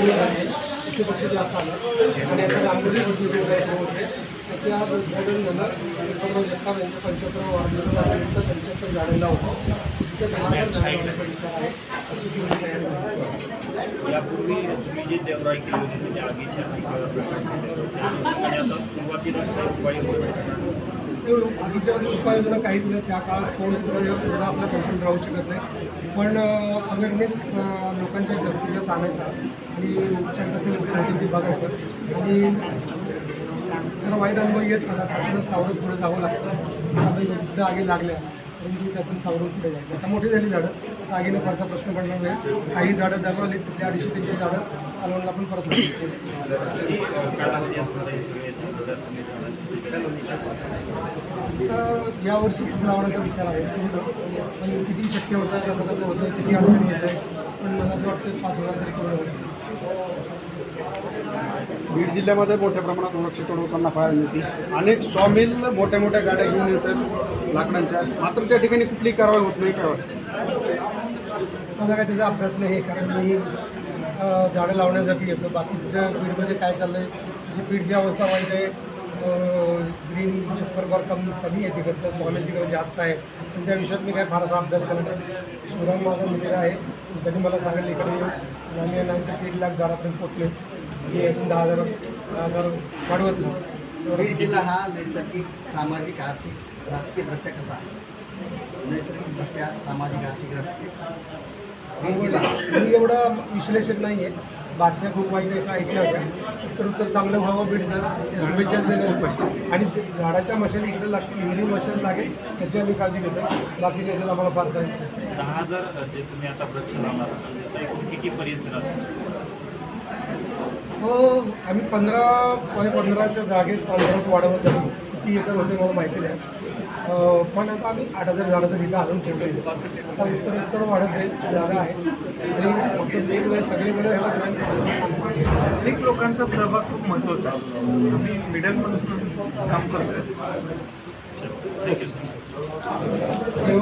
पेक्षा जास्त आलं. आणि आता रांगोळी बसवली होते त्याच्या उद्घाटन झालं. पंधरा जगताप यांच्या पंच्याहत्तर वाढदिवसानिमित्त पंच्याहत्तर झाडं लावतो ते दहा हजार झाडं लावण्याचा विचार आहे. अशी तयारी यापूर्वी तुम्ही जे देवराई केली होती म्हणजे आगीच्या सुरुवातीला आधीच्या उपाययोजना काहीच नाही त्या काळात कोण कुठं आपलं कंट्रोल राहू शकत नाही. पण अवेअरनेस लोकांच्या जास्तीला सांगायचा आणि उपचार कसे योग्य बघायचं आणि जरा वाईट अनुभव येत आला तर आपल्याला सावरत पुढे जावं लागतं. आपण एकदा आगी लागल्या परंतु त्यातून सावरून पुढे जायचं. आता मोठी झाली झाडं आता आगीने फारसा प्रश्न पडला नाही. काही झाडं दरवाली तिथे अडीचशे तीनशे झाडं कालवणला पण परत लागतील. असं यावर्षीच लावण्याचा विचार आहे. पूर्ण पण किती शक्य होतं कसं कसं होतं किती अडचणी येत आहे पण मला असं वाटतं पाच हजार तरी पूर्ण होईल. बीड जिल्ह्यामध्ये मोठ्या प्रमाणात वृक्ष तोडवताना पाहायला मिळते. अनेक सॉमिल मोठ्या मोठ्या गाड्या घेऊन येतात लाकडांच्या. मात्र त्या ठिकाणी कुठलीही कारवाई होत नाही काय वाटतं? माझा काय त्याचा अभ्यास नाही आहे कारण मी झाडं लावण्यासाठी येतो. बाकी तिथं बीडमध्ये काय चाललं आहे जी बीडची अवस्था वाईट आहे ग्रीन छप्परवर कमी कमी आहे तिकडचं स्वामी तिकडे जास्त आहे. पण त्या विषयात मी काय फारसा अभ्यास केला नाही. शिवराम माझा मित्र आहे. त्यांनी मला सांगितलं इकडे येऊन आणि नंतर दीड लाख झाडापर्यंत पोचले आणि अजून दहा हजार दहा हजार वाढवत नाही. बीड जिल्हा हा नैसर्गिक सामाजिक आर्थिक राजकीय दृष्ट्या कसा आहे? नैसर्गिक दृष्ट्या सामाजिक आर्थिक राजकीय. बीड जिल्हा मी एवढं विश्लेषण नाही आहे बातम्या खूप वाईट एका ऐकल्या होत्या. तर उत्तर चांगलं व्हावं बीडचं या शुभेच्छा देण्यासाठी आणि जे झाडाच्या मशाली इकडे लागतील हिंदी मशाल लागेल त्याची आम्ही काळजी घेतो. बाकी त्याच्यात आम्हाला फारसा interest नाही. दहा हजार जे तुम्ही आता वृक्ष लावणार आहात, त्याचा एकूण किती परिसर असेल? हो आम्ही पंधरा पंधराच्या जागेत पंधरात वाढवत जातो किती एकर होते मला माहिती नाही. पण आता आम्ही आठ हजार झाडं तर इथं आणून ठेवले आता उत्तर उत्तर वाढत जाईल जागा आहे. आणि फक्त वेगवेगळे सगळीकडे ह्याला. स्थानिक लोकांचा सहभाग खूप महत्त्वाचा आहे. आम्ही मिडल म्हणून काम एवढं